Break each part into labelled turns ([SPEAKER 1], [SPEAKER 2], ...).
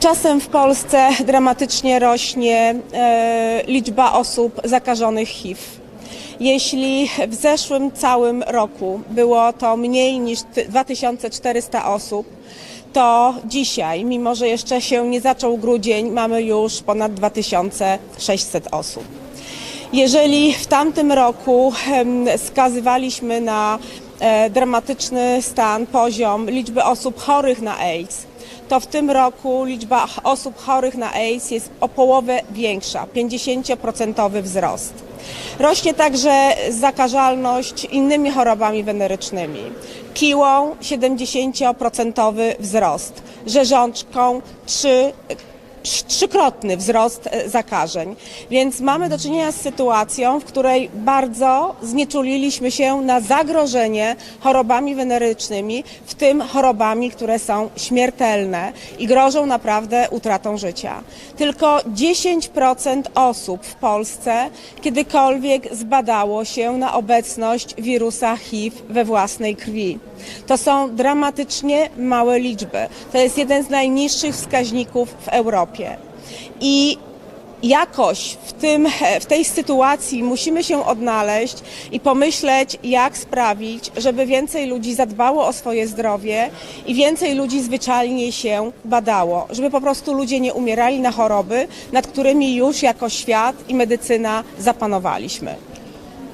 [SPEAKER 1] Czasem w Polsce dramatycznie rośnie e, liczba osób zakażonych HIV. Jeśli w zeszłym całym roku było to mniej niż ty- 2400 osób, to dzisiaj, mimo że jeszcze się nie zaczął grudzień, mamy już ponad 2600 osób. Jeżeli w tamtym roku skazywaliśmy na e, dramatyczny stan, poziom liczby osób chorych na AIDS, to w tym roku liczba osób chorych na AIDS jest o połowę większa 50% wzrost. Rośnie także zakażalność innymi chorobami wenerycznymi. Kiłą 70% wzrost, rzeżączką 3 trz- trzykrotny wzrost e, zakażeń. Więc mamy do czynienia z sytuacją, w której bardzo znieczuliliśmy się na zagrożenie chorobami wenerycznymi, w tym chorobami, które są śmiertelne i grożą naprawdę utratą życia. Tylko 10% osób w Polsce kiedykolwiek zbadało się na obecność wirusa HIV we własnej krwi. To są dramatycznie małe liczby. To jest jeden z najniższych wskaźników w Europie. I jakoś w, tym, w tej sytuacji musimy się odnaleźć i pomyśleć, jak sprawić, żeby więcej ludzi zadbało o swoje zdrowie i więcej ludzi zwyczajnie się badało, żeby po prostu ludzie nie umierali na choroby, nad którymi już jako świat i medycyna zapanowaliśmy.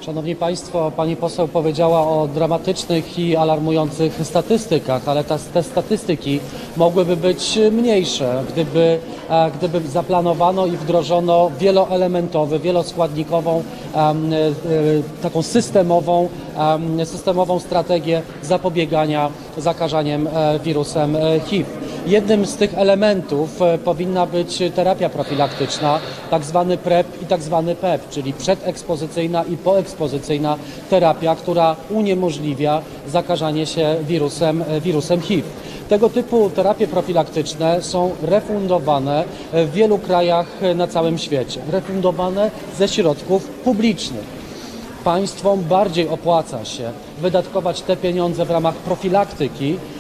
[SPEAKER 2] Szanowni Państwo, Pani poseł powiedziała o dramatycznych i alarmujących statystykach, ale ta, te statystyki mogłyby być mniejsze, gdyby, e, gdyby zaplanowano i wdrożono wieloelementowy, wieloskładnikową, e, e, taką systemową, em, systemową strategię zapobiegania zakażaniem wirusem HIV. Jednym z tych elementów e, powinna być terapia profilaktyczna, tak zwany PrEP i tak zwany PEP, czyli przedekspozycyjna i poekspozycyjna terapia, która uniemożliwia zakażanie się wirusem, e, wirusem HIV. Tego typu terapie profilaktyczne są refundowane w wielu krajach e, na całym świecie. Refundowane ze środków publicznych państwom bardziej opłaca się wydatkować te pieniądze w ramach profilaktyki, e,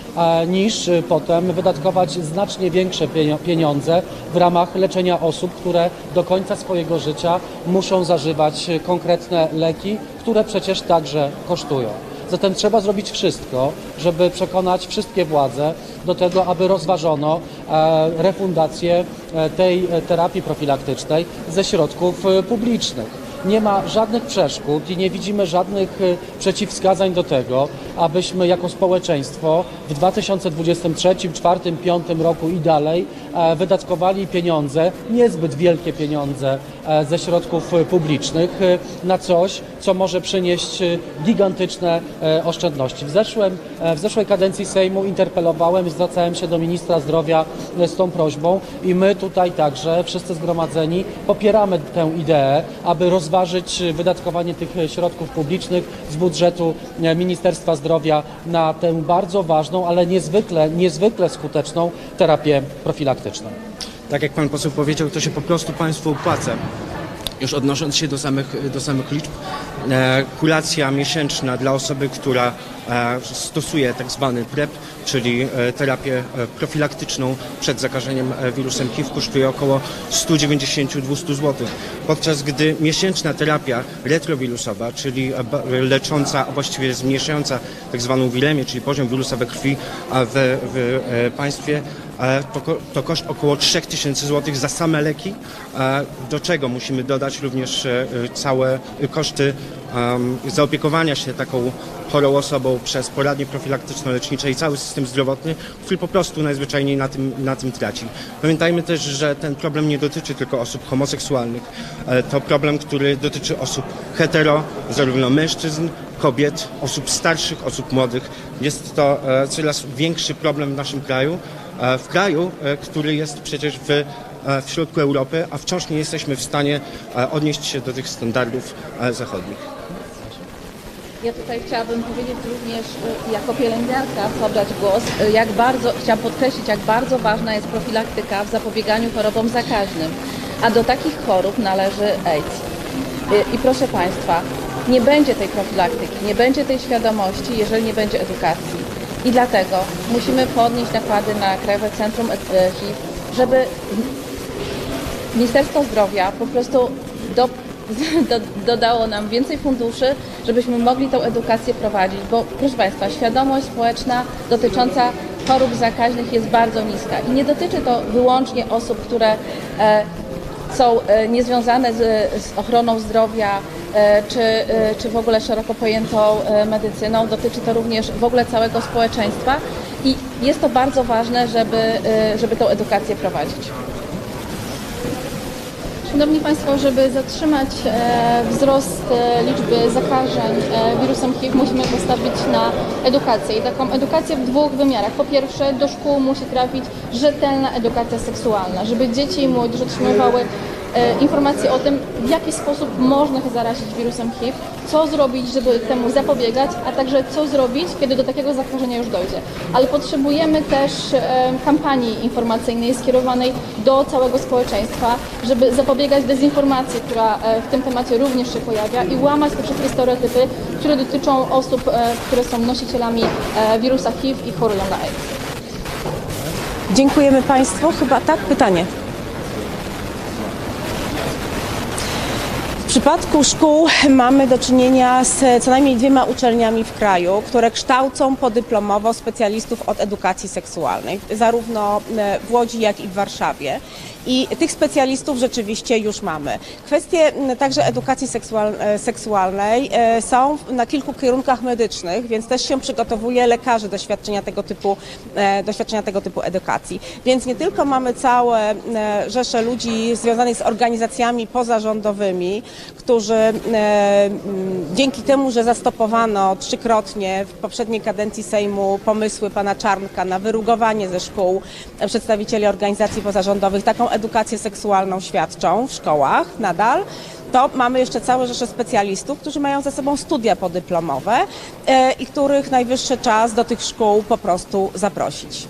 [SPEAKER 2] niż e, potem wydatkować znacznie większe pieniądze w ramach leczenia osób, które do końca swojego życia muszą zażywać e, konkretne leki, które przecież także kosztują. Zatem trzeba zrobić wszystko, żeby przekonać wszystkie władze do tego, aby rozważono e, refundację e, tej e, terapii profilaktycznej ze środków e, publicznych nie ma żadnych przeszkód i nie widzimy żadnych e, przeciwwskazań do tego, abyśmy jako społeczeństwo w 2023, 2024, 2025 roku i dalej e, wydatkowali pieniądze, niezbyt wielkie pieniądze ze środków e, publicznych e, na coś, co może przynieść e, gigantyczne e, oszczędności. W, zeszłym, e, w zeszłej kadencji Sejmu interpelowałem i zwracałem się do ministra zdrowia e, z tą prośbą i my tutaj także, wszyscy zgromadzeni, popieramy tę ideę, aby rozważyć e, wydatkowanie tych e, środków publicznych z budżetu e, Ministerstwa Zdrowia na tę bardzo ważną, ale niezwykle, niezwykle skuteczną terapię profilaktyczną.
[SPEAKER 3] Tak jak pan poseł powiedział, to się po prostu państwu opłaca. Już odnosząc się do samych, do samych liczb, e, kuracja miesięczna dla osoby, która e, stosuje tak zwany PrEP, czyli e, terapię profilaktyczną przed zakażeniem wirusem HIV kosztuje około 190-200 zł, podczas gdy miesięczna terapia retrowirusowa, czyli lecząca, a właściwie zmniejszająca tak zwaną wiremię, czyli poziom wirusa we krwi w, w państwie ko- to koszt około 3000 zł za same leki, e, do czego musimy dodać również e, e, całe koszty zaopiekowania się taką chorą osobą przez poradnie profilaktyczno-lecznicze i cały system zdrowotny, który po prostu najzwyczajniej na tym, na tym traci. Pamiętajmy też, że ten problem nie dotyczy tylko osób homoseksualnych. E, To problem, który dotyczy osób hetero, zarówno mężczyzn, kobiet, osób starszych, osób młodych. Jest to e, coraz większy problem w naszym kraju, e, w kraju, e, który jest przecież w, e, w środku Europy, a wciąż nie jesteśmy w stanie e, odnieść się do tych standardów e, zachodnich.
[SPEAKER 4] Ja tutaj chciałabym powiedzieć również jako pielęgniarka zabrać głos, jak bardzo, chciałam podkreślić, jak bardzo ważna jest profilaktyka w zapobieganiu chorobom zakaźnym, a do takich chorób należy AIDS. Y, I proszę Państwa, nie będzie tej profilaktyki, nie będzie tej świadomości, jeżeli nie będzie edukacji. I dlatego musimy podnieść nakłady na Krajowe Centrum HIV żeby Ministerstwo Zdrowia po prostu do, do, dodało nam więcej funduszy, żebyśmy mogli tą edukację prowadzić, bo proszę Państwa, świadomość społeczna dotycząca chorób zakaźnych jest bardzo niska. I nie dotyczy to wyłącznie osób, które e, są e, niezwiązane z, z ochroną zdrowia czy, e, czy w ogóle szeroko pojętą e, medycyną. Dotyczy to również w ogóle całego społeczeństwa i jest to bardzo ważne, żeby, e, żeby tą edukację prowadzić.
[SPEAKER 5] Szanowni Państwo, żeby zatrzymać e, wzrost e, liczby zakażeń e, wirusem HIV, musimy postawić na edukację. I taką edukację w dwóch wymiarach. Po pierwsze, do szkół musi trafić rzetelna edukacja seksualna, żeby dzieci i młodzież otrzymywały e, informacje o tym, w jaki sposób można się zarazić wirusem HIV, co zrobić, żeby temu zapobiegać, a także co zrobić, kiedy do takiego zakażenia już dojdzie. Ale potrzebujemy też e, kampanii informacyjnej skierowanej do całego społeczeństwa, żeby zapobiegać dezinformacji, która e, w tym temacie również się pojawia i łamać te wszystkie stereotypy, które dotyczą osób, e, które są nosicielami e, wirusa HIV i chorują na AIDS.
[SPEAKER 1] Dziękujemy Państwu. Chyba tak, pytanie. Przypadku szkół mamy do czynienia z co najmniej dwiema uczelniami w kraju, które kształcą podyplomowo specjalistów od edukacji seksualnej, zarówno e, w Łodzi, jak i w Warszawie. I tych specjalistów rzeczywiście już mamy. Kwestie także edukacji e, seksualnej e, są na kilku kierunkach medycznych, więc też się przygotowuje lekarzy do świadczenia tego typu, e, do świadczenia tego typu edukacji. Więc nie tylko mamy całe rzesze ludzi związanych z organizacjami pozarządowymi, którzy e, m, dzięki temu, że zastopowano trzykrotnie w poprzedniej kadencji Sejmu pomysły pana Czarnka na wyrugowanie ze szkół e, przedstawicieli organizacji pozarządowych, taką edukację seksualną świadczą w szkołach nadal to mamy jeszcze całe rzesze specjalistów, którzy mają za sobą studia podyplomowe e, i których najwyższy czas do tych szkół po prostu zaprosić.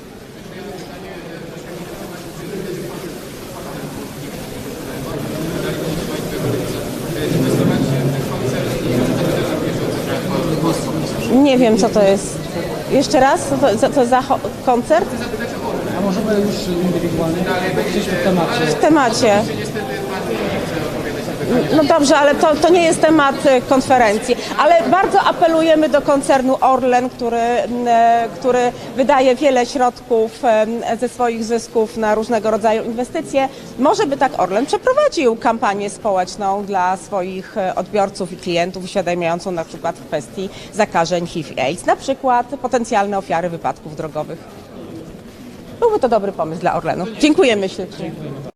[SPEAKER 1] Nie wiem, co to jest. Jeszcze raz, co to, co za koncert?
[SPEAKER 2] A możemy już indywidualnie, w temacie.
[SPEAKER 1] W temacie. No dobrze, ale to, to nie jest temat e, konferencji. Ale bardzo apelujemy do koncernu Orlen, który, e, który wydaje wiele środków em, ze swoich zysków na różnego rodzaju inwestycje. Może by tak Orlen przeprowadził kampanię społeczną dla swoich e, odbiorców i klientów, uświadamiającą na przykład w kwestii zakażeń HIV i AIDS, na przykład potencjalne ofiary wypadków drogowych. Byłby to dobry pomysł dla Orlenu. Dziękujemy ślicznie.